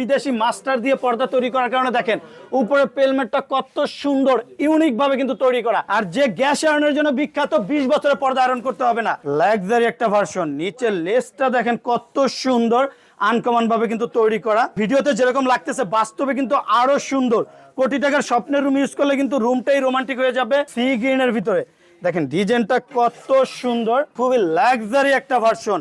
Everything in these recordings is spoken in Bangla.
বিদেশি মাস্টার দিয়ে পর্দা তৈরি করার কারণে দেখেন, উপরে পেলমেটটা কত সুন্দর ইউনিক ভাবে কিন্তু তৈরি করা। আর যে গ্যাস আয়রনের জন্য বিখ্যাত বিশ বছরের পর্দা আয়রন করতে হবে না। লাক্সারি একটা ভার্সন নিচের লেসটা দেখেন কত সুন্দর আনকমন ভাবে কিন্তু তৈরি করা। ভিডিওতে যেরকম লাগতেছে, বাস্তবে কিন্তু আরও সুন্দর। কোটি টাকার স্বপ্নের রুম ইউজ করলে কিন্তু রুমটাই রোমান্টিক হয়ে যাবে। সি গ্রিনের ভিতরে। দেখেন ডিজাইনটা কত সুন্দর খুবই লাক্সারি একটা ভার্সন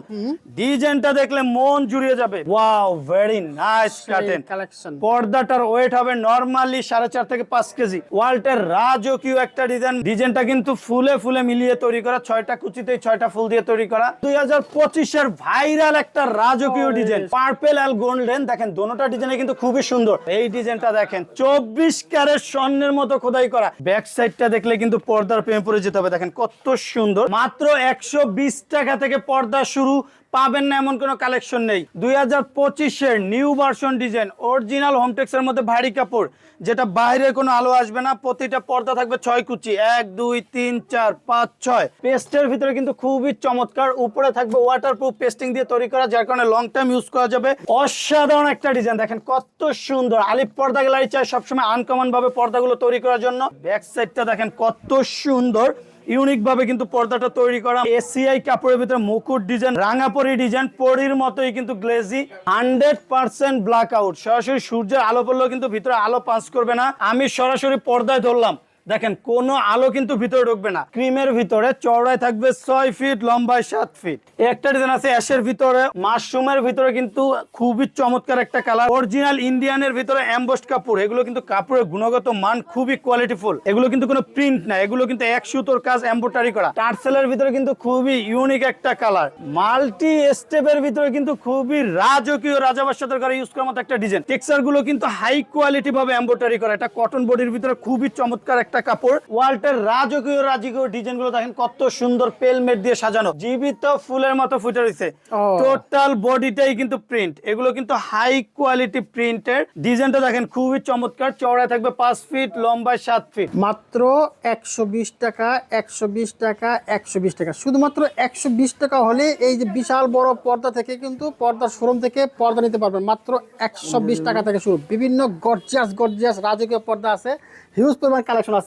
ডিজাইনটা দেখলে মন জুড়িয়ে যাবে। Wow very nice curtain collection পর্দাটার weight হবে নরমালি সাড়ে চার থেকে পাঁচ কেজি। ওয়ালটের রাজকীয় একটা ডিজাইন ডিজাইনটা কিন্তু ফুলে ফুলে মিলিয়ে তৈরি করা। ছয়টা কুচিতে ছয়টা ফুল দিয়ে তৈরি করা। দুই হাজার পঁচিশের ভাইরাল একটা রাজকীয় ডিজাইন পার্পেল আর গোল্ডেন দেখেন দোনোটা ডিজাইনে কিন্তু খুবই সুন্দর। এই ডিজাইনটা দেখেন চব্বিশ ক্যারেট স্বর্ণের মতো খোদাই করা। ব্যাক সাইডটা দেখলে কিন্তু পর্দার প্রেমে পড়ে যেতে হবে। দেখেন কত সুন্দর। মাত্র একশো বিশ টাকা থেকে পর্দা শুরু। পাবেন না, এমন কোনো কালেকশন নেই। দুই হাজার পঁচিশের নিউ ভার্সন ডিজাইন অরিজিনাল হোমটেক্সের মধ্যে ভারী কাপড়, যেটা বাইরের কোনো আলো আসবে না, প্রতিটা পর্দা থাকবে ছয় কুচি। এক, দুই, তিন, চার, পাঁচ, ছয়। পেস্টের ভিতরে কিন্তু খুবই চমৎকার, উপরে থাকবে ওয়াটারপ্রুফ পেস্টিং দিয়ে তৈরি করা, যার কারণে লং টাইম ইউজ করা যাবে। অসাধারণ একটা ডিজাইন দেখেন কত সুন্দর। আলিপ পর্দা গ্যালারি চাই সবসময় আনকমন ভাবে পর্দাগুলো তৈরি করার জন্য। ব্যাক সাইডটা দেখেন কত সুন্দর। ইউনিক ভাবে কিন্তু পর্দাটা তৈরি করা। এসিআই কাপড়ের ভিতরে মুকুট ডিজাইন রাঙাপরি ডিজাইন, পরির মতোই কিন্তু glazy, hundred percent blackout. সরাসরি সূর্যের আলো পড়লেও কিন্তু ভিতরে আলো পাস করবে না। আমি সরাসরি পর্দায় ধরলাম। দেখেন, কোনো আলো কিন্তু ভিতরে ঢুকবে না। ক্রিমের ভিতরে চওড়ায় থাকবে ছয় ফিট, লম্বায় সাত ফিট। একটা ডিজাইন আছে অ্যাশের ভিতরে। মাশরুমের ভিতরে কিন্তু খুবই চমৎকার একটা কালার অরিজিনাল ইন্ডিয়ানের ভিতরে অ্যাম্বস্ট কাপড়। এগুলো কিন্তু কাপড়ের গুণগত মান খুবই কোয়ালিটিফুল এগুলো কিন্তু কোনো প্রিন্ট না। এগুলো কিন্তু এক সুতোর কাজ এম্বোটারি করা। টার্সেলের ভিতরে কিন্তু খুবই ইউনিক একটা কালার মাল্টি স্টেপের ভিতরে কিন্তু খুবই রাজকীয় রাজাবাসাদের ঘরে ইউজ করার মতো একটা ডিজাইন টেক্সচারগুলো কিন্তু হাই কোয়ালিটি ভাবে এম্বোটারি করা। এটা কটন বডির ভিতরে খুবই চমৎকার একটা কাপড়। ওয়াল্টের রাজকীয় রাজকীয় ডিজাইনগুলো দেখেন কত সুন্দর পেলমেট দিয়ে সাজানো। জীবিত ফুলের মতো ফুটে রয়েছে। টোটাল বডিটাই কিন্তু প্রিন্ট এগুলো কিন্তু হাই কোয়ালিটি প্রিন্টের ডিজাইনটা দেখেন খুবই চমৎকার। চওড়ায় থাকবে পাঁচ ফিট লম্বায় সাত ফিট মাত্র একশো বিশ টাকা একশো বিশ টাকা একশো বিশ টাকা। শুধুমাত্র একশো বিশ টাকা হলে এই যে বিশাল বড় পর্দা থেকে কিন্তু পর্দার শোরুম থেকে পর্দা নিতে পারবেন। মাত্র একশো বিশ টাকা থেকে শুরু। বিভিন্ন গর্জিয়াস গর্জিয়াস রাজকীয় পর্দা আছে। হিউজ পরিমাণ কালেকশন আছে।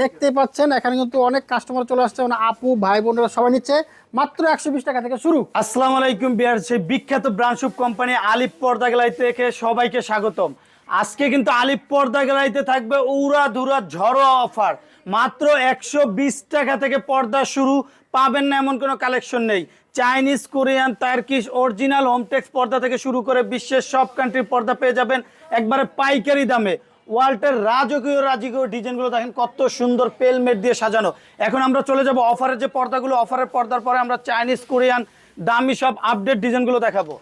দেখতে পাচ্ছেন, এখানে কিন্তু অনেক কাস্টমার চলে আসছে। মানে আপু, ভাই, বোনেরা সবাই নিচ্ছে। মাত্র একশো বিশ টাকা থেকে শুরু। আসসালামু আলাইকুম বিয়ার, সেই বিখ্যাত ব্রাঞ্চুপ কোম্পানি আলিপ পর্দা গ্যালারি থেকে সবাইকে স্বাগতম। আজকে কিন্তু আলিপ পর্দা গ্যালারিতে থাকবে উড়া ধুরা ঝড়ো অফার। মাত্র একশো বিশ টাকা থেকে পর্দা শুরু। পাবেন না এমন কোনো কালেকশন নেই। Chinese, Korean, Turkish, original, Hometex পর্দা থেকে শুরু করে বিশ্বের সব কান্ট্রির পর্দা পেয়ে যাবেন। একবারে পাইকারি দামে। ওয়াল্টের রাজকীয় রাজকীয় ডিজাইনগুলো দেখেন কত সুন্দর পেলমেট দিয়ে সাজানো। এখন আমরা চলে যাব অফারের যে পর্দাগুলো, অফারের পর্দার পরে আমরা চাইনিজ, কোরিয়ান, দামি সব আপডেট ডিজাইনগুলো দেখাবো।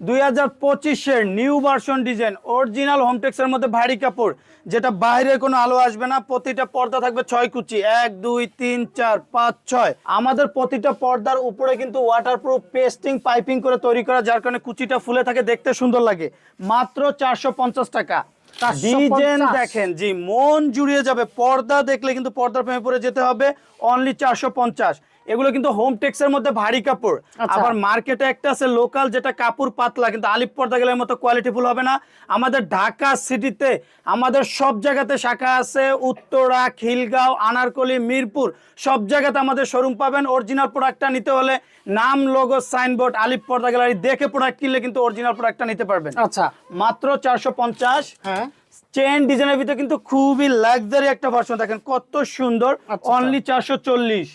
দুই হাজার পঁচিশের নিউ ভার্সন ডিজাইন, অরিজিনাল হোমটেক্সের মধ্যে ভারী কাপড়, যেটা বাইরে কোনো আলো আসবে না, প্রতিটা পর্দা থাকবে ছয় কুচি, এক, দুই, তিন, চার, পাঁচ, ছয়। আমাদের প্রতিটা পর্দার উপরে কিন্তু ওয়াটারপ্রুফ পেস্টিং পাইপিং করে তৈরি করা, যার কারণে কুচিটা ফুলে থাকে, দেখতে সুন্দর লাগে। মাত্র চারশো পঞ্চাশ টাকা। 450 ডিজাইন দেখেন জি মন জুড়িয়ে যাবে। পর্দা দেখলে কিন্তু পর্দার প্রেমে পড়ে যেতে হবে। অনলি চারশো পঞ্চাশ। এগুলো কিন্তু হোম টেক্সের মধ্যে ভারী কাপড়। আচ্ছা। আবার মার্কেটে একটা আছে লোকাল যেটা কাপড় পাতলা কিন্তু আলিপ পর্দা গেলের মতো কোয়ালিটিফুল হবে না। আমাদের ঢাকা সিটিতে আমাদের সব জায়গাতে শাখা আছে উত্তরা খিলগাঁও আনারকলি মিরপুর সব জায়গাতে আমাদের শোরুম পাবেন। অরিজিনাল প্রোডাক্টটা নিতে হলে নাম লোগো সাইনবোর্ড আলিপ পর্দা গ্যালারি দেখে প্রোডাক্ট কিনলে কিন্তু অরিজিনাল প্রোডাক্টটা নিতে পারবেন। আচ্ছা। মাত্র চারশো পঞ্চাশ। হ্যাঁ। চেন ডিজাইনের ভিতরে কিন্তু খুবই লাক্সারি একটা ভার্সন দেখেন কত সুন্দর। আচ্ছা। অনলি চারশো চল্লিশ।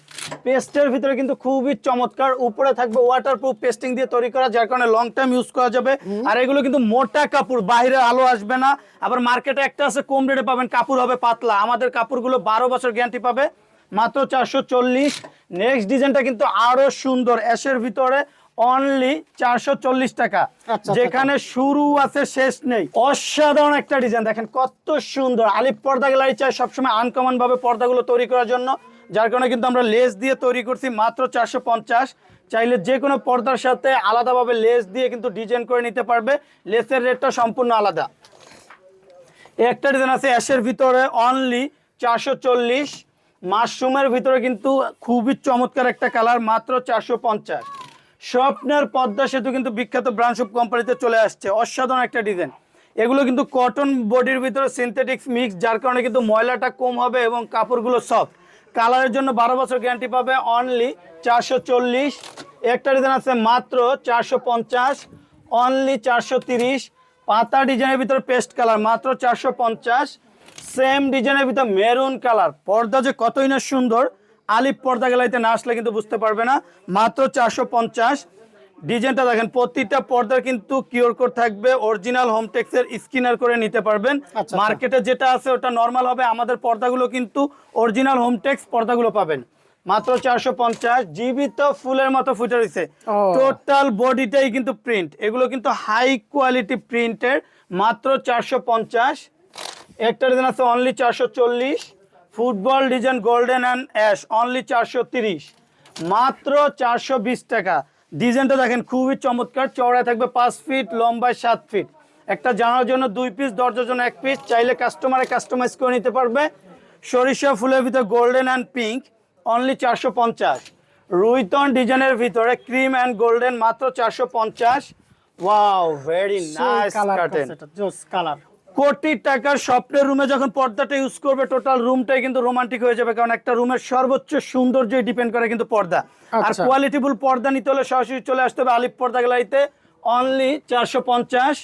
পেস্টের ভিতরে কিন্তু খুবই চমৎকার। উপরে থাকবে ওয়াটারপ্রুফ পেস্টিং দিয়ে তৈরি করা যার কারণে লং টাইম ইউজ করা যাবে। আর এগুলো কিন্তু মোটা কাপড় বাইরে আলো আসবে না। আবার মার্কেটে একটা আছে কম রেটে পাবেন কাপড় হবে পাতলা। আমাদের কাপড়গুলো বারো বছর গ্যারান্টি পাবে মাত্র চারশো চল্লিশ। নেক্সট ডিজাইনটা কিন্তু আরও সুন্দর অ্যাশের ভিতরে অনলি চারশো চল্লিশ টাকা। আচ্ছা, যেখানে শুরু আছে শেষ নেই। অসাধারণ একটা ডিজাইন দেখেন কত সুন্দর। আলিপ পর্দা গ্যালারি চাই সবসময় আনকমন ভাবে পর্দাগুলো তৈরি করার জন্য। যার কারণে কিন্তু আমরা লেস দিয়ে তৈরি করছি মাত্র চারশো পঞ্চাশ। চাইলে যে কোনো পর্দার সাথে আলাদাভাবে লেস দিয়ে কিন্তু ডিজাইন করে নিতে পারবে। লেসের রেটটা সম্পূর্ণ আলাদা। একটা ডিজাইন আছে অ্যাশের ভিতরে অনলি চারশো চল্লিশ। মাশরুমের ভিতরে কিন্তু খুবই চমৎকার একটা কালার, মাত্র চারশো পঞ্চাশ। স্বপ্নের পদ্মা সেতু কিন্তু বিখ্যাত ব্রাঞ্চ কোম্পানিতে চলে আসছে। অসাধারণ একটা ডিজাইন। এগুলো কিন্তু কটন বডির ভিতরে সিনথেটিক্স মিক্স যার কারণে কিন্তু ময়লাটা কম হবে এবং কাপড়গুলো সফট কালারের জন্য বারো বছর গ্যারান্টি পাবে অনলি চারশো চল্লিশ। একটা ডিজাইন আছে মাত্র চারশো পঞ্চাশ। অনলি চারশো তিরিশ। পাতা ডিজাইনের ভিতরে পেস্ট কালার মাত্র চারশো পঞ্চাশ। সেম ডিজাইনের ভিতরে মেরুন কালার পর্দা যে কতই না সুন্দর, আলিপ পর্দা গেলাইতে না আসলে কিন্তু বুঝতে পারবে না। মাত্র চারশো পঞ্চাশ। ডিজাইনটা দেখেন প্রতিটা পর্দার কিন্তু কিওর কোড থাকবে অরিজিনাল হোমটেক্সের স্কিনার করে নিতে পারবেন। আচ্ছা। মার্কেটে যেটা আছে ওটা নর্মাল হবে আমাদের পর্দাগুলো কিন্তু অরিজিনাল হোমটেক্স পর্দাগুলো পাবেন। মাত্র চারশো পঞ্চাশ জীবিত ফুলের মতো ফুটে রয়েছে। টোটাল বডিটাই কিন্তু প্রিন্ট এগুলো কিন্তু হাই কোয়ালিটি প্রিন্টের মাত্র চারশো পঞ্চাশ। একটা ডিজাইন আছে অনলি চারশো চল্লিশ। Football design golden and ash only চারশো তিরিশ। মাত্র চারশো বিশ টাকা। ডিজাইনটা দেখেন খুবই চমৎকার। চওড়ায় থাকবে পাঁচ ফিট লম্বায় সাত ফিট। একটা জানার জন্য দুই পিস দরজার জন্য এক পিস চাইলে কাস্টমারে কাস্টমাইজ করে নিতে পারবে। সরিষা ফুলের ভিতরে গোল্ডেন অ্যান্ড পিঙ্ক অনলি চারশো পঞ্চাশ। রুইতন ডিজাইনের ভিতরে ক্রিম অ্যান্ড গোল্ডেন মাত্র চারশো পঞ্চাশ। ওয়াও ভেরি নাইস কালার কাটেন জোস কালার কোটি টাকার স্বপ্নের রুমে যখন পর্দাটা ইউজ করবে টোটাল রুমটাই কিন্তু রোমান্টিক হয়ে যাবে। কারণ একটা রুমের সর্বোচ্চ সৌন্দর্য ডিপেন্ড করে কিন্তু পর্দা। আর আচ্ছা। কোয়ালিটিফুল পর্দা নিতে হলে সরাসরি চলে আসতে হবে আলিপ পর্দা গ্যালারিতে। অনলি চারশো পঞ্চাশ।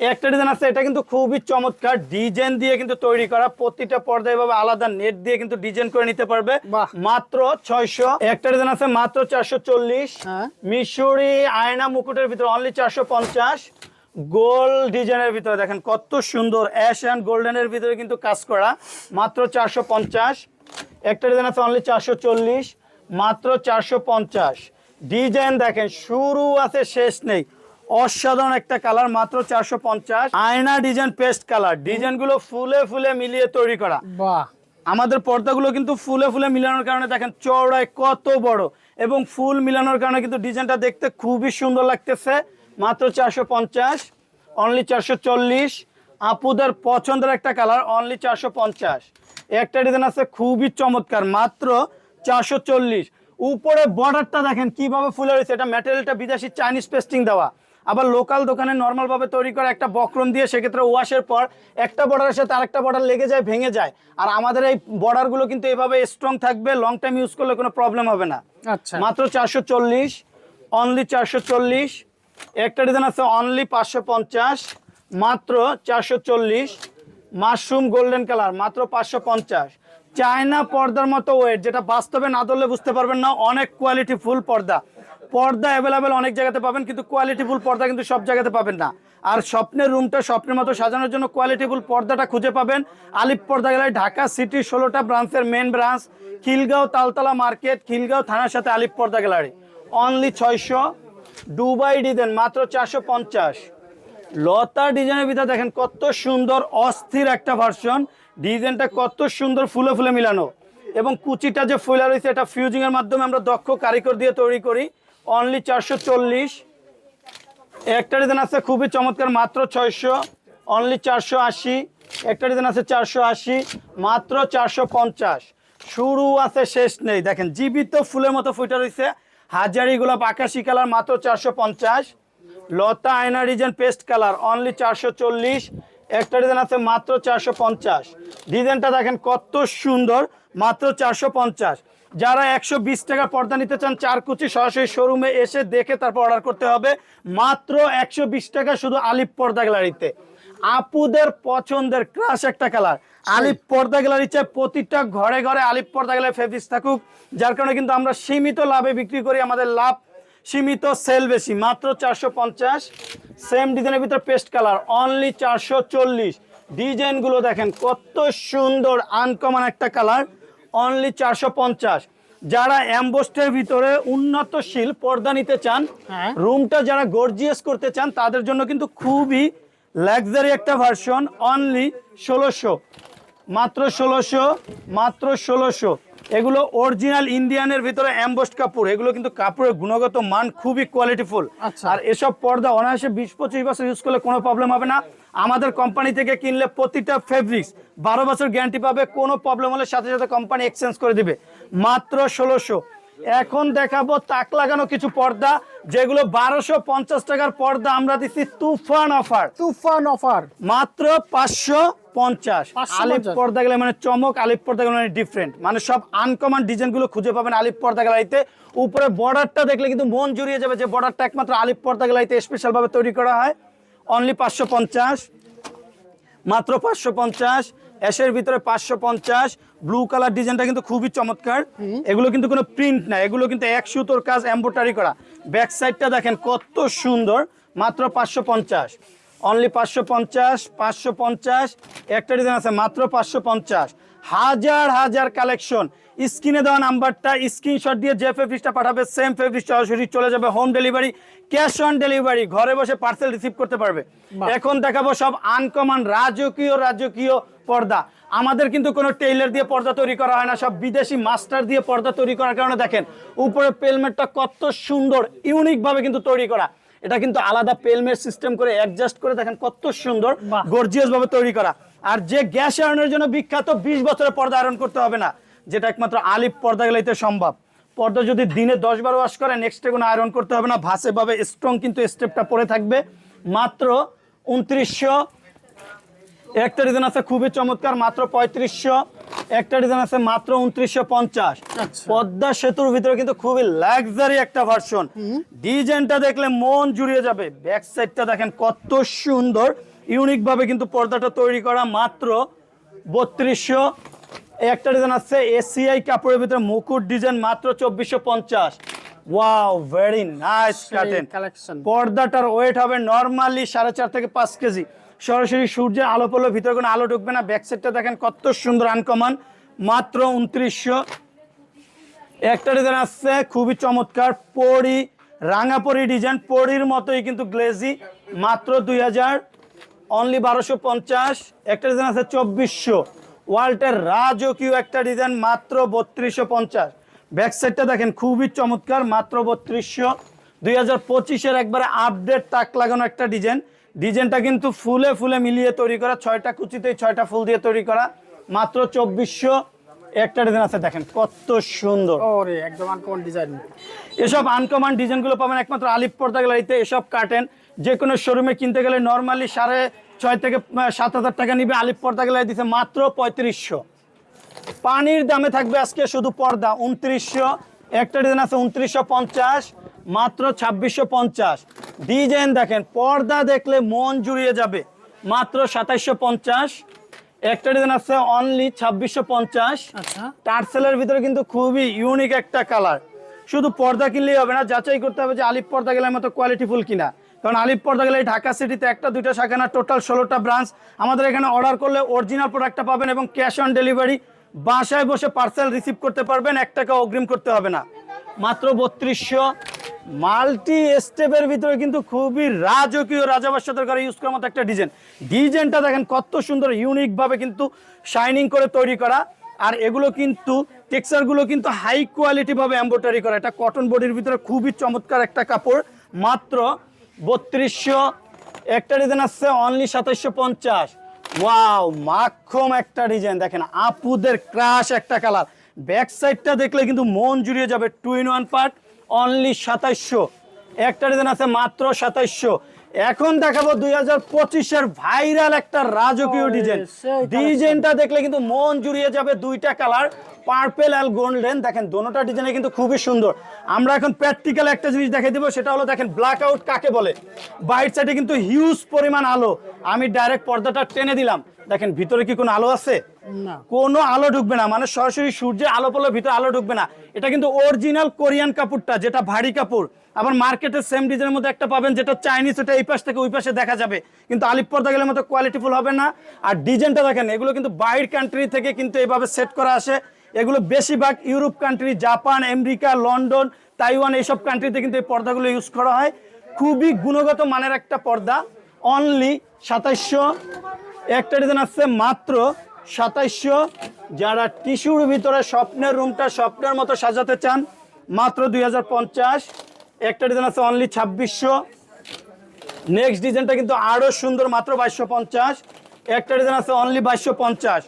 একটা ডিজাইন আছে এটা কিন্তু খুবই চমৎকার। ডিজাইন দিয়ে কিন্তু তৈরি করা। প্রতিটা পর্দা এভাবে আলাদা নেট দিয়ে কিন্তু ডিজাইন করে নিতে পারবে। মাত্র ছয়শো। একটা ডিজাইন আছে মাত্র চারশো চল্লিশ। হ্যাঁ। মিশরি আয়না মুকুটের ভিতরে অনলি চারশো পঞ্চাশ। গোল ডিজাইনের ভিতরে দেখেন কত সুন্দর অ্যাশ অ্যান্ড গোল্ডেনের ভিতরে কিন্তু কাজ করা। মাত্র চারশো পঞ্চাশ একটা ডিজাইন আছে অনলি চারশো চল্লিশ মাত্র চারশো পঞ্চাশ। ডিজাইন দেখেন শুরু আছে শেষ নেই। অসাধারণ একটা কালার মাত্র চারশো পঞ্চাশ। আয়না ডিজাইন পেস্ট কালার। ডিজাইনগুলো ফুলে ফুলে মিলিয়ে তৈরি করা। বাহ। আমাদের পর্দাগুলো কিন্তু ফুলে ফুলে মিলানোর কারণে দেখেন চওড়ায় কত বড়। এবং ফুল মিলানোর কারণে কিন্তু ডিজাইনটা দেখতে খুবই সুন্দর লাগতেছে। মাত্র চারশো পঞ্চাশ অনলি চারশো চল্লিশ। আপুদের পছন্দের একটা কালার অনলি চারশো পঞ্চাশ। একটা ডিজাইন আছে খুবই চমৎকার, মাত্র চারশো চল্লিশ। উপরে বর্ডারটা দেখেন কীভাবে ফুলে রয়েছে, এটা ম্যাটেরিয়ালটা বিদেশি চাইনিজ পেস্টিং দেওয়া। আবার লোকাল দোকানে নর্মাল ভাবে তৈরি করা একটা বক্রম দিয়ে সেক্ষেত্রে ওয়াশের পর একটা বর্ডারের সাথে আরেকটা বর্ডার লেগে যায় ভেঙে যায়। আর আমাদের এই বর্ডারগুলো কিন্তু এভাবে স্ট্রং থাকবে লং টাইম ইউজ করলে কোনো প্রবলেম হবে না। আচ্ছা। মাত্র চারশো চল্লিশ অনলি চারশো চল্লিশ একটা ডিজাইন আছে অনলি পাঁচশো পঞ্চাশ মাত্র চারশো চল্লিশ মাশরুম গোল্ডেন কালার মাত্র পাঁচশো পঞ্চাশ। চায়না পর্দার মতো ওয়েট যেটা বাস্তবে না ধরলে বুঝতে পারবেন না অনেক কোয়ালিটি ফুল পর্দা। পর্দা অ্যাভেলেবেল অনেক জায়গাতে পাবেন, কিন্তু কোয়ালিটি ফুল পর্দা কিন্তু সব জায়গাতে পাবেন না। আর স্বপ্নের রুমটা স্বপ্নের মতো সাজানোর জন্য কোয়ালিটি ফুল পর্দাটা খুঁজে পাবেন। আলিপ পর্দা গেলায় ঢাকা সিটি ষোলোটা ব্রাঞ্চের main branch Khilgaon Taltala market Khilgaon থানার সাথে আলিপ পর্দা গ্যালারি। অনলি ছয়শো দুবাই ডিজাইন মাত্র চারশো পঞ্চাশ। লতা ডিজাইনের ভিতরে দেখেন কত সুন্দর, অস্থির একটা ভার্সন ডিজাইনটা কত সুন্দর, ফুলে ফুলে মিলানো। এবং কুচিটা যে ফুলা রয়েছে, এটা ফিউজিংয়ের মাধ্যমে আমরা দক্ষ কারিগর দিয়ে তৈরি করি। অনলি চারশো চল্লিশ। একটা ডিজাইন আছে খুবই চমৎকার, মাত্র ছয়শো। অনলি চারশো আশি। একটা ডিজাইন আছে চারশো আশি, মাত্র চারশো পঞ্চাশ। শুরু আছে, শেষ নেই। দেখেন, জীবিত ফুলের মতো ফুটে রয়েছে হাজারি গোলাপ, আকাশি কালার, মাত্র চারশো পঞ্চাশ। লতা আয়না ডিজাইন, পেস্ট কালার অনলি চারশো চল্লিশ। একটা ডিজাইন আছে, মাত্র চারশো পঞ্চাশ। ডিজাইনটা দেখেন কত সুন্দর, মাত্র চারশো পঞ্চাশ। যারা একশো বিশ টাকা পর্দা নিতে চান চার কুচি সরাসরি শোরুমে এসে দেখে তারপর অর্ডার করতে হবে। মাত্র একশো বিশ টাকা শুধু আলিপ পর্দা গ্যালারিতে। আপুদের পছন্দের ক্রাশ একটা কালার আলিপ পর্দা গ্যালারি চাই প্রতিটা ঘরে ঘরে আলিপ পর্দা গ্যালারি ফেব্রিক্স থাকুক যার কারণে কিন্তু আমরা সীমিত লাভে বিক্রি করি আমাদের লাভ। সীমিত সেল বেশি মাত্র চারশো পঞ্চাশ। সেম ডিজাইনের ভিতরে পেস্ট কালার অনলি চারশো চল্লিশ। ডিজাইনগুলো দেখেন কত সুন্দর আনকমন একটা কালার অনলি চারশো পঞ্চাশ। যারা অ্যাম্বোস্টের ভিতরে উন্নতশীল পর্দা নিতে চান হ্যাঁ। রুমটা যারা গর্জিয়াস করতে চান তাদের জন্য কিন্তু খুবই লাক্সারি একটা ভার্সন অনলি ষোলোশো। মাত্র ষোলোশো মাত্র ষোলোশো। এগুলো অরিজিনাল ইন্ডিয়ানের ভিতরে অ্যাম্বোস্ট কাপড়। এগুলো কিন্তু কাপড়ের গুণগত মান খুবই কোয়ালিটিফুল আচ্ছা। আর এসব পর্দা অনায়াসে বিশ পঁচিশ বছর ইউজ করলে কোনো প্রবলেম হবে না। আমাদের কোম্পানি থেকে কিনলে প্রতিটা ফেব্রিক্স বারো বছর গ্যারান্টি পাবে কোনো প্রবলেম হলে সাথে সাথে কোম্পানি এক্সচেঞ্জ করে দিবে। মাত্র ষোলোশো। এখন দেখাবো তাক লাগানো কিছু পর্দা যেগুলো বারোশো পঞ্চাশ টাকার পর্দা আমরা দিচ্ছি তুফান অফার তুফান অফার মাত্র পাঁচশো পঞ্চাশ। 550 আলিপ পর্দা গেলে মানে চমক আলিপ পর্দা গেলে মানে ডিফারেন্ট মানে সব আনকমন ডিজাইনগুলো খুঁজে পাবেন আলিপ পর্দা গেলাইতে উপরে বর্ডারটা দেখলে কিন্তু মন জুড়িয়ে যাবে যে বর্ডারটা একমাত্র আলিপ পর্দা গেলাইতে স্পেশাল ভাবে তৈরি করা হয়। অনলি পাঁচশো পঞ্চাশ, মাত্র পাঁচশো পঞ্চাশ অ্যাশের ভিতরে পাঁচশো পঞ্চাশ ব্লু কালার ডিজাইনটা কিন্তু খুবই চমৎকার। এগুলো কিন্তু কোনো প্রিন্ট না এগুলো কিন্তু এক সুতোর কাজ এম্বোটারি করা। ব্যাক সাইডটা দেখেন কত সুন্দর, মাত্র পাঁচশো পঞ্চাশ। অনলি পাঁচশো পঞ্চাশ পাঁচশো পঞ্চাশ, একটা ডিজাইন আছে, মাত্র পাঁচশো পঞ্চাশ। হাজার হাজার কালেকশন স্ক্রিনে দেওয়া নাম্বারটা স্ক্রিনশট দিয়ে যে ফেব্রিক্সটা পাঠাবে সেম ফেব্রিক সরাসরি চলে যাবে home delivery cash on delivery ঘরে বসে পার্সেল রিসিভ করতে পারবে। এখন দেখাবো সব আনকমন রাজকীয় রাজকীয় পর্দা। আমাদের কিন্তু কোনো টেইলার দিয়ে পর্দা তৈরি করা হয় না সব বিদেশি মাস্টার দিয়ে পর্দা তৈরি করার কারণে দেখেন উপরে পেলমেটটা কত সুন্দর ইউনিক ভাবে কিন্তু তৈরি করা। এটা কিন্তু আলাদা পেলমেট সিস্টেম করে অ্যাডজাস্ট করে দেখেন কত সুন্দর। গর্জিয়াস ভাবে তৈরি করা। আর যে গ্যাস আয়রনের জন্য বিখ্যাত বিশ বছরের পর্দা আয়রন করতে হবে না। যেটা একমাত্র আলিফ পর্দা গেলাইতে সম্ভব। পর্দা যদি দিনে দশ বার ওয়াশ করে নেক্সট কোনো আয়রন করতে হবে না। ভাসে ভাবে স্ট্রং কিন্তু স্টেপটা পরে থাকবে। মাত্র উনত্রিশশো। একটা ডিজাইন আছে খুবই চমৎকার মাত্র পঁয়ত্রিশশো। একটা ডিজাইন আছে মাত্র উনত্রিশশো পঞ্চাশ। আচ্ছা। পদ্মা সেতুর ভিতরে কিন্তু খুবই লাক্সারি একটা ভার্সন ডিজাইনটা দেখলে মন জুড়িয়ে যাবে। ব্যাক সাইডটা দেখেন কত সুন্দর। ইউনিকভাবে কিন্তু পর্দাটা তৈরি করা মাত্র বত্রিশশো। একটা ডিজাইন আছে এসিআই কাপড়ের ভিতরে মুকুট ডিজাইন মাত্র চব্বিশশো পঞ্চাশ। Wow very nice curtain collection পর্দাটার weight হবে নর্মালি সাড়ে চার থেকে পাঁচ কেজি। সরাসরি সূর্যের আলো পড়লে ভিতরে কোনো আলো ঢুকবে না। ব্যাক সাইডটা দেখেন কত সুন্দর আনকমান মাত্র উনত্রিশশো। একটা ডিজাইন আসছে খুবই চমৎকার। পরি রাঙাপরি ডিজাইন পরির মতোই কিন্তু গ্লেজি মাত্র দুই হাজার অনলি বারোশো পঞ্চাশ। একটা ডিজাইন আছে চব্বিশশো। ওয়াল্টের রাজকীয় একটা ডিজাইন মাত্র বত্রিশশো পঞ্চাশ। ব্যাক সাইডটা দেখেন খুবই চমৎকার মাত্র বত্রিশশো। দুই হাজার পঁচিশের একবারে আপডেট তাক লাগানো একটা ডিজাইন ডিজাইনটা কিন্তু ফুলে ফুলে মিলিয়ে তৈরি করা ছয়টা কুচিতেই ছয়টা ফুল দিয়ে তৈরি করা মাত্র চব্বিশশো। একটা ডিজাইন আছে দেখেন কত সুন্দর। ওরে একদম আনকমন ডিজাইন এসব আনকমন ডিজাইনগুলো পাবেন একমাত্র আলিপ পর্দা গ্যালারিতে এসব কাটেন যে কোনো শোরুমে কিনতে গেলে নর্মালি সাড়ে ছয় থেকে সাত হাজার টাকা নিবে। আলিপ পর্দা গ্যালারি দিতে মাত্র পঁয়ত্রিশশো। পানির দামে থাকবে আজকে শুধু পর্দা উনত্রিশশো। একটা ডিজাইন আছে উনত্রিশশো পঞ্চাশ মাত্র ছাব্বিশশো পঞ্চাশ। ডিজাইন দেখেন পর্দা দেখলে মন জুড়িয়ে যাবে। মাত্র সাতাইশশো পঞ্চাশ। একটা ডিজাইন আছে অনলি ছাব্বিশশো পঞ্চাশ। আচ্ছা। টার্সেলের ভিতরে কিন্তু খুবই ইউনিক একটা কালার শুধু পর্দা কিনলেই হবে না যাচাই করতে হবে যে আলিপ পর্দা গেলের মতো কোয়ালিটিফুল কিনা। কারণ আলিপ পর্দা গেলে ঢাকা সিটিতে একটা, দুইটা শাখা না টোটাল ষোলোটা ব্রাঞ্চ আমাদের এখানে অর্ডার করলে অরিজিনাল প্রোডাক্টটা পাবেন এবং ক্যাশ অন ডেলিভারি বাসায় বসে পার্সেল রিসিভ করতে পারবেন, এক টাকা অগ্রিম করতে হবে না। মাত্র বত্রিশশো। মাল্টি স্টেপের ভিতরে কিন্তু খুবই রাজকীয় রাজাবাসাদের ঘরে ইউজ করার মতো একটা ডিজাইন ডিজাইনটা দেখেন কত সুন্দর ইউনিকভাবে কিন্তু শাইনিং করে তৈরি করা। আর এগুলো কিন্তু টেক্সচারগুলো কিন্তু হাই কোয়ালিটি ভাবে এম্বোটারি করা। এটা কটন বডির ভিতরে খুবই চমৎকার একটা কাপড়। মাত্র বত্রিশশো, একটা ডিজাইন আসছে অনলি সাতাশশো পঞ্চাশ। ওয়াও মাখম একটা ডিজাইন দেখেন, আপুদের ক্রাশ একটা কালার ব্যাক সাইডটা দেখলে কিন্তু মন জুড়িয়ে যাবে two in one part only সাতাশশো একটা ডিজাইন আছে মাত্র সাতাইশশো। এখন দেখাবো দুই হাজার পঁচিশের ভাইরাল একটা রাজকীয় ডিজাইন। ডিজাইনটা দেখলে কিন্তু মন জুড়িয়ে যাবে দুইটা কালার পার্পেল আর গোল্ডেন দেখেন দোনোটা ডিজাইনে কিন্তু খুবই সুন্দর। আমরা এখন প্র্যাকটিক্যাল একটা জিনিস দেখাই দিব সেটা হলো দেখেন ব্ল্যাক আউট কাকে বলে? বাইট সাইডে কিন্তু হিউজ পরিমাণ আলো। আমি ডাইরেক্ট পর্দাটা টেনে দিলাম। দেখেন ভিতরে কি কোনো আলো আছে? কোনো আলো ঢুকবে না মানে সরাসরি সূর্যের আলো পড়লে ভিতরে আলো ঢুকবে না। এটা কিন্তু অরিজিনাল কোরিয়ান কাপড়টা যেটা ভারী কাপড়। আবার মার্কেটের সেম ডিজাইনের মধ্যে একটা পাবেন, যেটা চাইনিজ ওটা এই পাশ থেকে ওই পাশে দেখা যাবে। কিন্তু আলিপ পর্দা গেলের মতো কোয়ালিটিফুল হবে না। আর ডিজাইনটা দেখেন, এগুলো কিন্তু বাইর কান্ট্রি থেকে কিন্তু এইভাবে সেট করা আসে। এগুলো বেশিরভাগ Europe country Japan America London Taiwan এইসব কান্ট্রিতে কিন্তু এই পর্দাগুলো ইউজ করা হয়। খুবই গুণগত মানের একটা পর্দা। অনলি সাতাইশশো। একটা ডিজাইন আসছে মাত্র সাতাইশশো। যারা টিস্যুর ভিতরে স্বপ্নের রুমটা স্বপ্নের মতো সাজাতে চান, মাত্র দুই হাজার পঞ্চাশ। একটা ডিজাইন আছে অনলি ছাব্বিশশো। নেক্সট ডিজাইনটা কিন্তু আরও সুন্দর, মাত্র বাইশশো পঞ্চাশ। একটা ডিজাইন আছে অনলি বাইশশো পঞ্চাশ।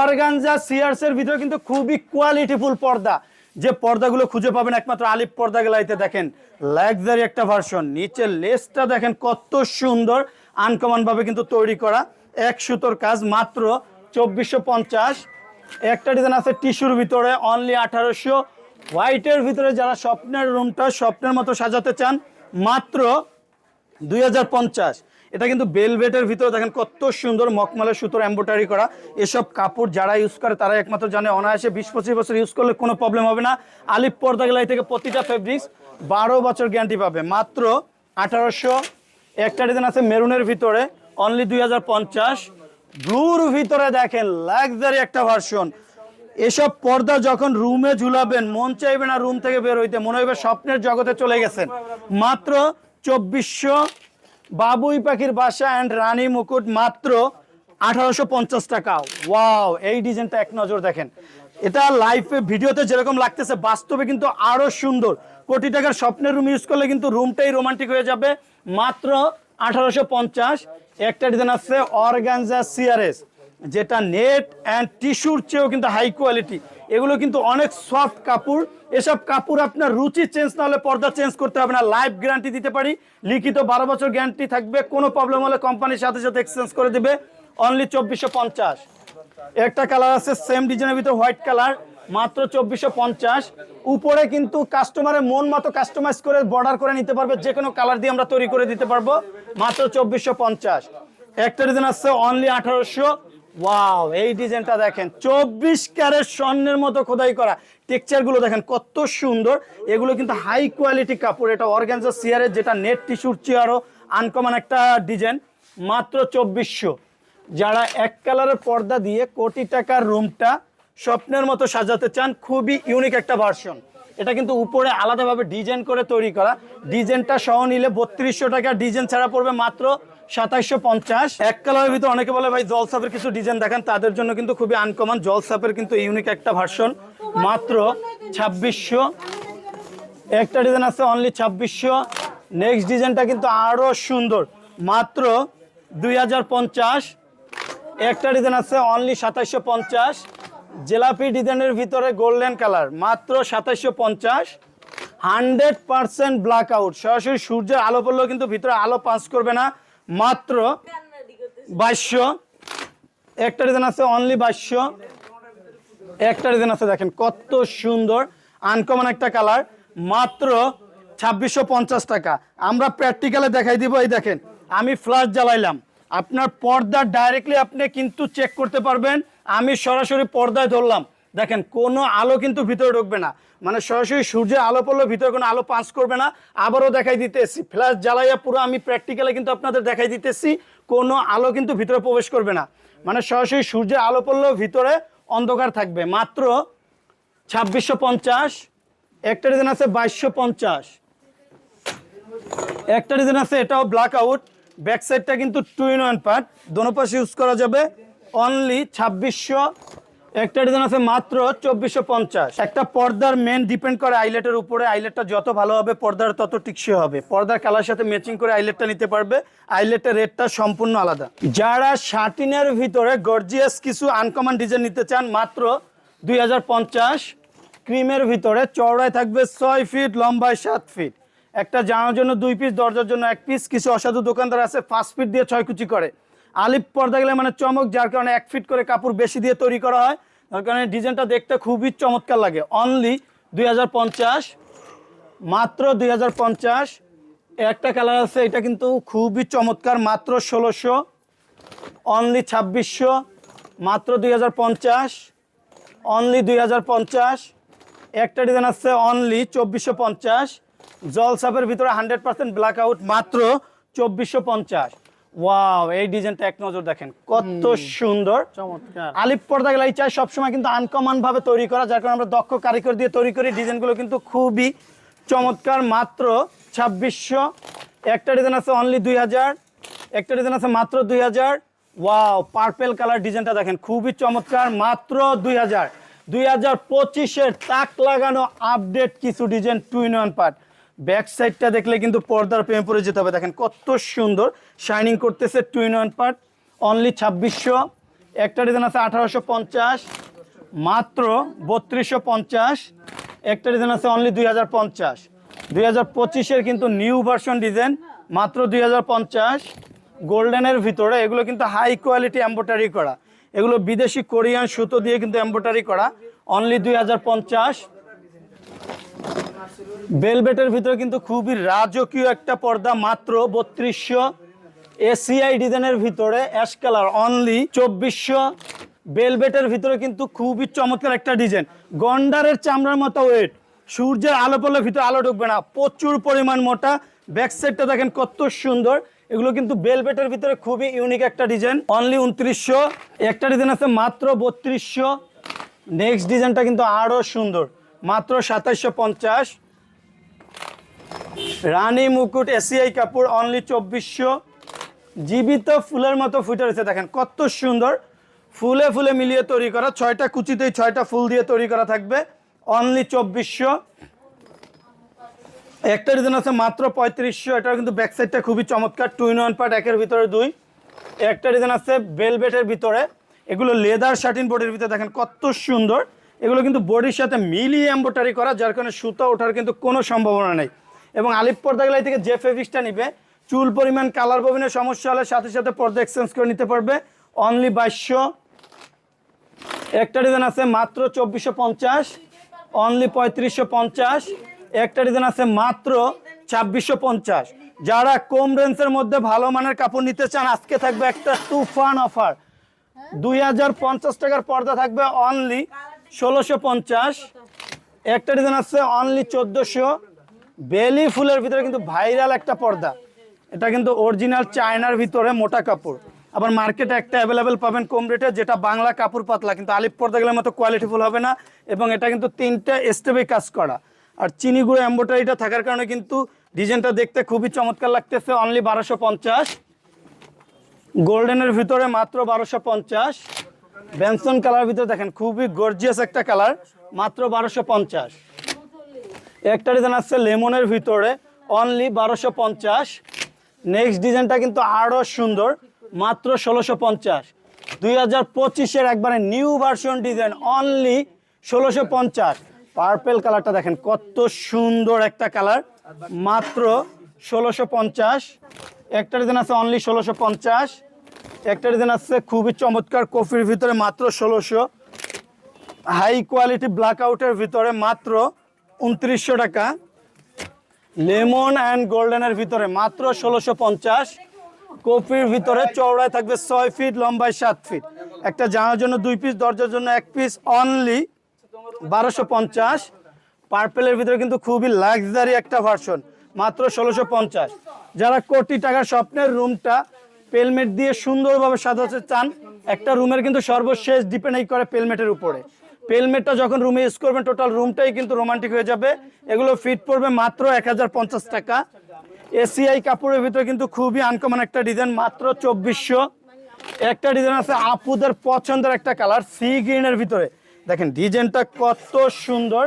অর্গানজা সিয়ার্সের ভিতরে কিন্তু খুবই কোয়ালিটিফুল পর্দা। যে পর্দাগুলো খুঁজে পাবেন একমাত্র আলিপ পর্দা গেলাইতে দেখেন। লাক্সারি একটা ভার্সন নিচের লেসটা দেখেন কত সুন্দর আনকমন ভাবে কিন্তু তৈরি করা। এক সুতোর কাজ মাত্র চব্বিশশো পঞ্চাশ। একটা ডিজাইন আছে টিস্যুর ভিতরে অনলি আঠারোশো। হোয়াইটের ভিতরে যারা স্বপ্নের রুমটা স্বপ্নের মতো সাজাতে চান, মাত্র দুই হাজার পঞ্চাশ। এটা কিন্তু বেলভেটের ভিতরে দেখেন কত সুন্দর মকমলের সুতোর এম্বোটারি করা। এসব কাপড় যারা ইউজ করে তারা একমাত্র জানে। অনায়াসে বিশ, পঁচিশ বছর ইউজ করলে কোনো প্রবলেম হবে না। আলিপ পর্দা গেলাই থেকে প্রতিটা ফেব্রিক্স বারো বছর গ্যারান্টি পাবে। মাত্র আঠারোশো। একটা ডিজাইন আছে মেরুনের ভিতরে অনলি দুই হাজার পঞ্চাশ। ব্লুর ভিতরে দেখেন লাক্সারি একটা ভার্সন এসব পর্দা যখন রুমে ঝুলাবেন, মন চাইবে না রুম থেকে বের হইতে, মনে হইবে স্বপ্নের জগতে চলে গেছেন। মাত্র চব্বিশশো বাবুই পাখির বাসা অ্যান্ড রানী মুকুট মাত্র আঠারোশো পঞ্চাশ টাকা। ওয়াও এই ডিজাইনটা এক নজর দেখেন। এটা লাইফে ভিডিওতে যেরকম লাগতেছে, বাস্তবে কিন্তু আরও সুন্দর। কোটি টাকার স্বপ্নের রুম ইউজ করলে কিন্তু রুমটাই রোমান্টিক হয়ে যাবে। মাত্র আঠারোশো পঞ্চাশ, একটা ডিজাইন আছে অর্গানজা সিআরএস যেটা নেট অ্যান্ড টিস্যুর চেয়েও কিন্তু হাই কোয়ালিটি এগুলো কিন্তু অনেক সফট কাপড়। এসব কাপড় আপনার রুচি চেঞ্জ না হলে পর্দা চেঞ্জ করতে হবে না। লাইফ গ্যারান্টি দিতে পারি। লিখিত বারো বছর গ্যারান্টি থাকবে। কোনো প্রবলেম হলে কোম্পানির সাথে সাথে এক্সচেঞ্জ করে দিবে। অনলি চব্বিশশো পঞ্চাশ। একটা কালার আছে সেম ডিজাইনের ভিতরে হোয়াইট কালার মাত্র চব্বিশশো পঞ্চাশ। উপরে কিন্তু কাস্টমারের মন মতো কাস্টমাইজ করে বর্ডার করে নিতে পারবে। যে কোনো কালার দিয়ে আমরা তৈরি করে দিতে পারব। মাত্র চব্বিশশো পঞ্চাশ। একটা ডিজাইন আছে অনলি আঠারোশো। ওয়াও এই ডিজাইনটা দেখেন, চব্বিশ ক্যারেট স্বর্ণের মতো খোদাই করা। টেক্সচারগুলো দেখেন কত সুন্দর। এগুলো কিন্তু হাই কোয়ালিটি কাপড়, এটা অর্গানজা সিয়ারের যেটা নেট টিস্যুর চেয়ারও আনকমন একটা ডিজাইন, মাত্র চব্বিশশো। যারা এক কালারের পর্দা দিয়ে কোটি টাকার রুমটা স্বপ্নের মতো সাজাতে চান, খুবই ইউনিক একটা ভার্সন এটা কিন্তু উপরে আলাদাভাবে ডিজাইন করে তৈরি করা। ডিজাইনটা সহ নিলে বত্রিশশো টাকা ডিজাইন ছাড়া পড়বে মাত্র সাতাইশশো পঞ্চাশ। এক কালারের ভিতরে অনেকে বলে ভাই জলসাপের কিছু ডিজাইন দেখান, তাদের জন্য কিন্তু খুবই আনকমন জলসাপের কিন্তু ইউনিক একটা ভার্সন মাত্র ছাব্বিশশো। একটা ডিজাইন আছে অনলি ছাব্বিশশো। নেক্সট ডিজাইনটা কিন্তু আরও সুন্দর। মাত্র দুই হাজার পঞ্চাশ। একটা ডিজাইন আছে অনলি সাতাইশশো পঞ্চাশ। জেলাপি ডিজাইনের ভিতরে গোল্ডেন কালার মাত্র সাতাইশশো পঞ্চাশ। হান্ড্রেড পার্সেন্ট ব্ল্যাক আউট সরাসরি সূর্যের আলো পড়লেও কিন্তু ভিতরে আলো পাস করবে না। মাত্র বাইশশো। একটা ডিজাইন আছে অনলি বাইশশো। একটা ডিজাইন আছে দেখেন, কত সুন্দর আনকমন একটা কালার মাত্র ছাব্বিশশো পঞ্চাশ টাকা। আমরা প্র্যাকটিক্যালে দেখাই দিব, এই দেখেন, আমি ফ্ল্যাশ জ্বালাইলাম। আপনার পর্দা ডাইরেক্টলি আপনি কিন্তু চেক করতে পারবেন। আমি সরাসরি পর্দায় ধরলাম। দেখেন, কোনো আলো কিন্তু ভিতরে ঢুকবে না। মানে সরাসরি সূর্যের আলো পড়লে, ভিতরে কোনো আলো পাস করবে না। আবারও দেখাই দিতেছি, ফ্ল্যাশ জ্বালাইয়া পুরো আমি প্র্যাকটিক্যালে কিন্তু আপনাদের দেখাই দিতেছি, কোনো আলো কিন্তু ভিতরে প্রবেশ করবে না। মানে সরাসরি সূর্যের আলো পড়লেও ভিতরে অন্ধকার থাকবে। মাত্র ছাব্বিশশো পঞ্চাশ, একটা ডিজাইন আছে বাইশশো পঞ্চাশ। একটা ডিজাইন আছে, এটাও ব্ল্যাক আউট ব্যাক সাইডটা কিন্তু টু ইন ওয়ান পার্ট দোনো পাশে ইউজ করা যাবে। অনলি ছাব্বিশশো একটা ডিজাইন আছে মাত্র চব্বিশশো পঞ্চাশ। একটা পর্দার মেন ডিপেন্ড করে আইলেটের উপরে আইলেটটা যত ভালো হবে, পর্দার তত টিকসই হবে। পর্দার কালার সাথে ম্যাচিং করে আইলেটটা নিতে পারবে আইলেটের রেটটা সম্পূর্ণ আলাদা। যারা শার্টিনের ভিতরে গর্জিয়াস কিছু আনকমন ডিজাইন নিতে চান, মাত্র দুই হাজার পঞ্চাশ। ক্রিমের ভিতরে চওড়ায় থাকবে ছয় ফিট লম্বায় সাত ফিট একটা জানার জন্য দুই পিস দরজার জন্য এক পিস কিছু অসাধু দোকানদার আছে, পাঁচ ফিট দিয়ে ছয় কুচি করে। আলিপ পর্দা গেলে মানে চমক, যার কারণে এক ফিট করে কাপড় বেশি দিয়ে তৈরি করা হয়। যার কারণে ডিজাইনটা দেখতে খুবই চমৎকার লাগে। অনলি দুই হাজার পঞ্চাশ, মাত্র দুই হাজার পঞ্চাশ। একটা কালার আছে, এটা কিন্তু খুবই চমৎকার, মাত্র ষোলোশো। অনলি ছাব্বিশশো, মাত্র দুই হাজার পঞ্চাশ। অনলি দুই হাজার পঞ্চাশ। একটা ডিজাইন আছে অনলি চব্বিশশো পঞ্চাশ। জলসাপের ভিতরে হান্ড্রেড পার্সেন্ট ব্ল্যাক আউট মাত্র চব্বিশশো পঞ্চাশ। ওয়াও এই ডিজাইনটা এক নজর দেখেন। কত সুন্দর। চমৎকার। আলিপ পর্দা গেলাই চাই সবসময় কিন্তু আনকমন ভাবে তৈরি করা যার কারণে আমরা দক্ষ কারিগর দিয়ে তৈরি করি। ডিজাইনগুলো কিন্তু খুবই চমৎকার। মাত্র ছাব্বিশশো। একটা ডিজাইন আছে অনলি দুই হাজার। একটা ডিজাইন আছে মাত্র দুই হাজার। ওয়াও পার্পেল কালার ডিজাইনটা দেখেন খুবই চমৎকার। মাত্র দুই হাজার। দুই হাজার পঁচিশের তাক লাগানো আপডেট কিছু design two in one part back সাইডটা দেখলে কিন্তু পর্দার প্রেমে পড়ে যেতে হবে। দেখেন কত সুন্দর শাইনিং করতেছে two in one part, only ছাব্বিশশো। একটা ডিজাইন আছে আঠারোশো পঞ্চাশ, মাত্র বত্রিশশো পঞ্চাশ। একটা ডিজাইন আছে অনলি দুই হাজার পঞ্চাশ। দুই হাজার পঁচিশের কিন্তু নিউ ভার্সন ডিজাইন, মাত্র দুই হাজার পঞ্চাশ। গোল্ডেনের ভিতরে এগুলো কিন্তু হাই কোয়ালিটি এম্বোটারি করা। এগুলো বিদেশি কোরিয়ান সুতো দিয়ে কিন্তু এম্বোটারি করা। অনলি দুই হাজার পঞ্চাশ। বেলবেটের ভিতরে কিন্তু খুবই রাজকীয় একটা পর্দা, মাত্র বত্রিশশো। এসিআই ডিজাইনের ভিতরে অ্যাশ কালার অনলি চব্বিশশো। বেলবেটের ভিতরে কিন্তু খুবই চমৎকার একটা ডিজাইন। গন্ডারের চামড়ার মতো ওয়েট সূর্যের আলো পড়লে ভিতরে আলো ঢুকবে না। প্রচুর পরিমাণ মোটা। ব্যাক সাইডটা দেখেন কত সুন্দর। এগুলো কিন্তু বেলবেটের ভিতরে খুবই ইউনিক একটা ডিজাইন। অনলি উনত্রিশশো। একটা ডিজাইন আছে মাত্র বত্রিশশো। নেক্সট ডিজাইনটা কিন্তু আরও সুন্দর। মাত্র সাতাইশশো পঞ্চাশ। রানী মুকুট এসিআই কাপড় অনলি চব্বিশশো। জীবিত ফুলের মতো ফুটে রয়েছে, দেখেন কত সুন্দর। ফুলে ফুলে মিলিয়ে তৈরি করা, ছয়টা কুচিতেই ছয়টা ফুল দিয়ে তৈরি করা থাকবে অনলি চব্বিশশো। একটা ডিজাইন আছে মাত্র পঁয়ত্রিশশো, এটার কিন্তু ব্যাক সাইডটা খুবই চমৎকার টু ইন ওয়ান পার্ট একের ভিতরে দুই। একটা ডিজাইন আছে বেলবেটের ভিতরে, এগুলো লেদার শার্টিন বোর্ডের ভিতরে, দেখেন কত সুন্দর। এগুলো কিন্তু বডির সাথে মিলিয়ে এম্বোটারি করা, যার কারণে সুতা ওঠার কিন্তু কোনো সম্ভাবনা নেই। এবং আলিপ পর্দা গেলাই থেকে যে ফেব্রিক্সটা নিবে, চুল পরিমাণ কালার ববিনের সমস্যা হলে সাথে সাথে পর্দা এক্সচেঞ্জ করে নিতে পারবে। অনলি বাইশশো। একটা ডিজাইন আছে মাত্র চব্বিশশো পঞ্চাশ অনলি পঁয়ত্রিশশো পঞ্চাশ, একটা ডিজাইন আছে মাত্র ছাব্বিশশো পঞ্চাশ। যারা কম রেঞ্জের মধ্যে ভালো মানের কাপড় নিতে চান, আজকে থাকবে একটা তুফান অফার দুই হাজার পঞ্চাশ টাকার পর্দা থাকবে অনলি ষোলোশো পঞ্চাশ। একটা ডিজাইন আছে অনলি চোদ্দোশো। বেলি ফুলের ভিতরে কিন্তু ভাইরাল একটা পর্দা। এটা কিন্তু অরিজিনাল চায়নার ভিতরে মোটা কাপড়। আবার মার্কেটে একটা অ্যাভেলেবেল পাবেন কম রেটে যেটা বাংলা কাপড় পাতলা, কিন্তু আলিপ গেলে মতো কোয়ালিটিফুল হবে না এবং এটা কিন্তু তিনটা স্টেপে কাজ করা। আর চিনি গুঁড়ো এম্বোটারিটা থাকার কারণে কিন্তু ডিজাইনটা দেখতে খুবই চমৎকার লাগতেছে অনলি বারোশো পঞ্চাশ। গোল্ডেনের ভিতরে মাত্র বারোশো পঞ্চাশ। বেনসন কালার ভিতরে দেখেন, খুবই গর্জিয়াস একটা কালার মাত্র বারোশো পঞ্চাশ। একটা ডিজাইন আসছে লেমনের ভিতরে অনলি বারোশো পঞ্চাশ। নেক্সট ডিজাইনটা কিন্তু আরও সুন্দর, মাত্র ষোলোশো পঞ্চাশ। দুই হাজার পঁচিশের একবারে নিউ ভার্সন ডিজাইন অনলি ষোলোশো পঞ্চাশ। পার্পেল কালারটা দেখেন, কত সুন্দর একটা কালার মাত্র ষোলোশো পঞ্চাশ। একটা ডিজাইন আছে অনলি ষোলোশো পঞ্চাশ। একটা ডিজাইন আছে খুবই চমৎকার, কফির ভিতরে মাত্র ষোলোশো। হাই কোয়ালিটি ব্ল্যাক আউটের ভিতরে মাত্র উনত্রিশশো টাকা। লেমন অ্যান্ড গোল্ডেনের ভিতরে মাত্র ষোলোশো পঞ্চাশ। কপির ভিতরে চওড়ায় থাকবে ছয় ফিট, লম্বায় সাত ফিট। একটা জানার জন্য দুই পিস দরজার জন্য এক পিস অনলি বারোশো পঞ্চাশ। পার্পেলের ভিতরে কিন্তু খুবই লাক্সারি একটা ভার্সন মাত্র ষোলোশো পঞ্চাশ। যারা কোটি টাকার স্বপ্নের রুমটা পেলমেট দিয়ে সুন্দরভাবে সাজাতে চান, একটা রুমের কিন্তু সর্বশেষ ডিপেন্ড করে পেলমেটের উপরে। পেলমেটটা যখন রুমে ইউজ করবেন টোটাল রুমটাই কিন্তু রোমান্টিক হয়ে যাবে। এগুলো ফিট পড়বে মাত্র এক হাজার পঞ্চাশ টাকা। এসিআই কাপড়ের ভিতরে কিন্তু খুবই আনকমন একটা ডিজাইন মাত্র চব্বিশশো। একটা ডিজাইন আছে আপুদের পছন্দের একটা কালার সি গ্রিনের ভিতরে। দেখেন ডিজাইনটা কত সুন্দর,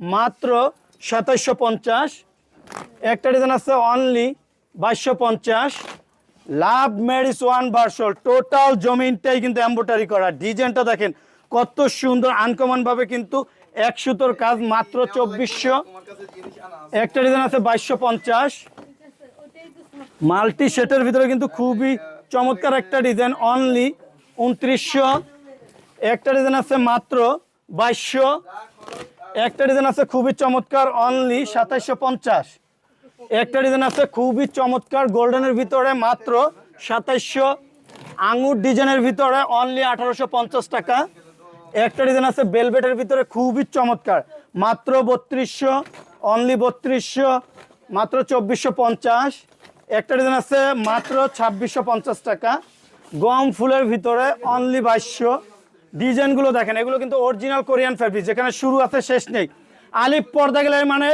মাত্র সাতাইশশো পঞ্চাশ। একটা ডিজাইন আছে অনলি বাইশশো পঞ্চাশ। লাভ ম্যারিস ওয়ান ভার্সল টোটাল জমিনটাই কিন্তু এম্বোটারি করা। ডিজাইনটা দেখেন কত সুন্দর আনকমন ভাবে কিন্তু এক সুতোর কাজ মাত্র চব্বিশশো। একটা ডিজাইন আছে বাইশশো পঞ্চাশ। মাল্টি সেটের ভিতরে কিন্তু খুবই চমৎকার একটা ডিজাইন অনলি উনত্রিশশো। একটা ডিজাইন আছে মাত্র বাইশশো। একটা ডিজাইন আছে খুবই চমৎকার অনলি সাতাইশশো পঞ্চাশ। একটা ডিজাইন আছে খুবই চমৎকার গোল্ডেনের ভিতরে মাত্র সাতাইশশো। আঙুর ডিজাইনের ভিতরে অনলি আঠারোশো পঞ্চাশ টাকা। একটা ডিজাইন আছে বেলভেটের ভিতরে খুবই চমৎকার। মাত্র বত্রিশশো অনলি বত্রিশশো, মাত্র চব্বিশশো পঞ্চাশ। একটা ডিজাইন আছে মাত্র ছাব্বিশশো পঞ্চাশ টাকা। গম ফুলের ভিতরে অনলি বাইশশো। ডিজাইনগুলো দেখেন, এগুলো কিন্তু অরিজিনাল কোরিয়ান ফ্যাব্রিক যেখানে শুরু আছে, শেষ নেই। আলিপ পর্দা গ্যালারি মানে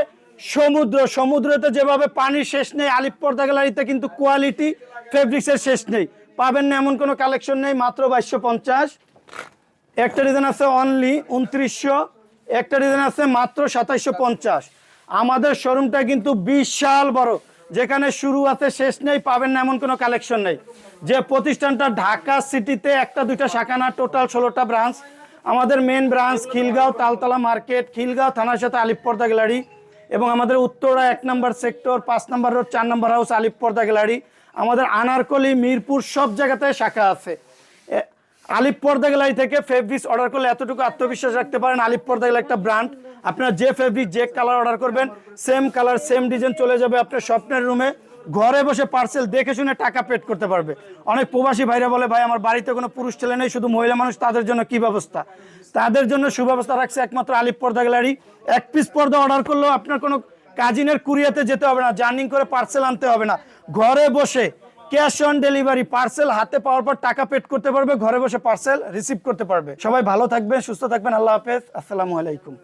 সমুদ্র। সমুদ্রতে যেভাবে পানির শেষ নেই, আলিপ পর্দা গ্যালারিতে কিন্তু কোয়ালিটি ফেব্রিক্সের শেষ নেই। পাবেন না এমন কোনো কালেকশন নেই, মাত্র বাইশশো পঞ্চাশ। একটা ডিজাইন আছে অনলি উনত্রিশশো, একটা ডিজাইন আছে মাত্র সাতাইশশো পঞ্চাশ। আমাদের শোরুমটা কিন্তু বিশাল বড়, যেখানে শুরু আছে, শেষ নেই, পাবেন না এমন কোনো কালেকশন নেই। যে প্রতিষ্ঠানটা ঢাকা সিটিতে একটা, দুইটা শাখা না টোটাল ষোলোটা ব্রাঞ্চ আমাদের main branch Khilgaon, Taltala market Khilgaon থানার সাথে আলিপপর্দা গ্যালারি এবং আমাদের উত্তরা এক নম্বর সেক্টর পাঁচ নম্বর রোড চার নম্বর হাউস আলিপপর্দা গ্যালারি আমাদের আনারকলি, মিরপুর সব জায়গাতে শাখা আছে। আলিপ পর্দা গ্যালারি থেকে ফেব্রিক্স অর্ডার করলে এতটুকু আত্মবিশ্বাস রাখতে পারেন। আলিপ পর্দা গ্যালারি একটা ব্র্যান্ড আপনার যে ফেব্রিক যে কালার অর্ডার করবেন সেম কালার সেম ডিজাইন চলে যাবে আপনার স্বপ্নের রুমে ঘরে বসে পার্সেল দেখে শুনে টাকা পেড করতে পারবে। অনেক প্রবাসী ভাইরা বলে, ভাই, আমার বাড়িতে কোনো পুরুষ ছেলে নেই, শুধু মহিলা মানুষ, তাদের জন্য কি ব্যবস্থা? তাদের জন্য সুব্যবস্থা রাখছে একমাত্র আলিপ পর্দা গ্যালারি। এক পিস পর্দা অর্ডার করলেও আপনার কোনো কাজিনের কুরিয়াতে যেতে হবে না, জার্নিং করে পার্সেল আনতে হবে না। ঘরে বসে ক্যাশ অন ডেলিভারি, পার্সেল হাতে পাওয়ার পর টাকা পেড করতে পারবে, ঘরে বসে পার্সেল রিসিভ করতে পারবে। সবাই ভালো থাকবেন, সুস্থ থাকবেন, আল্লাহ হাফেজ, আসসালামু আলাইকুম।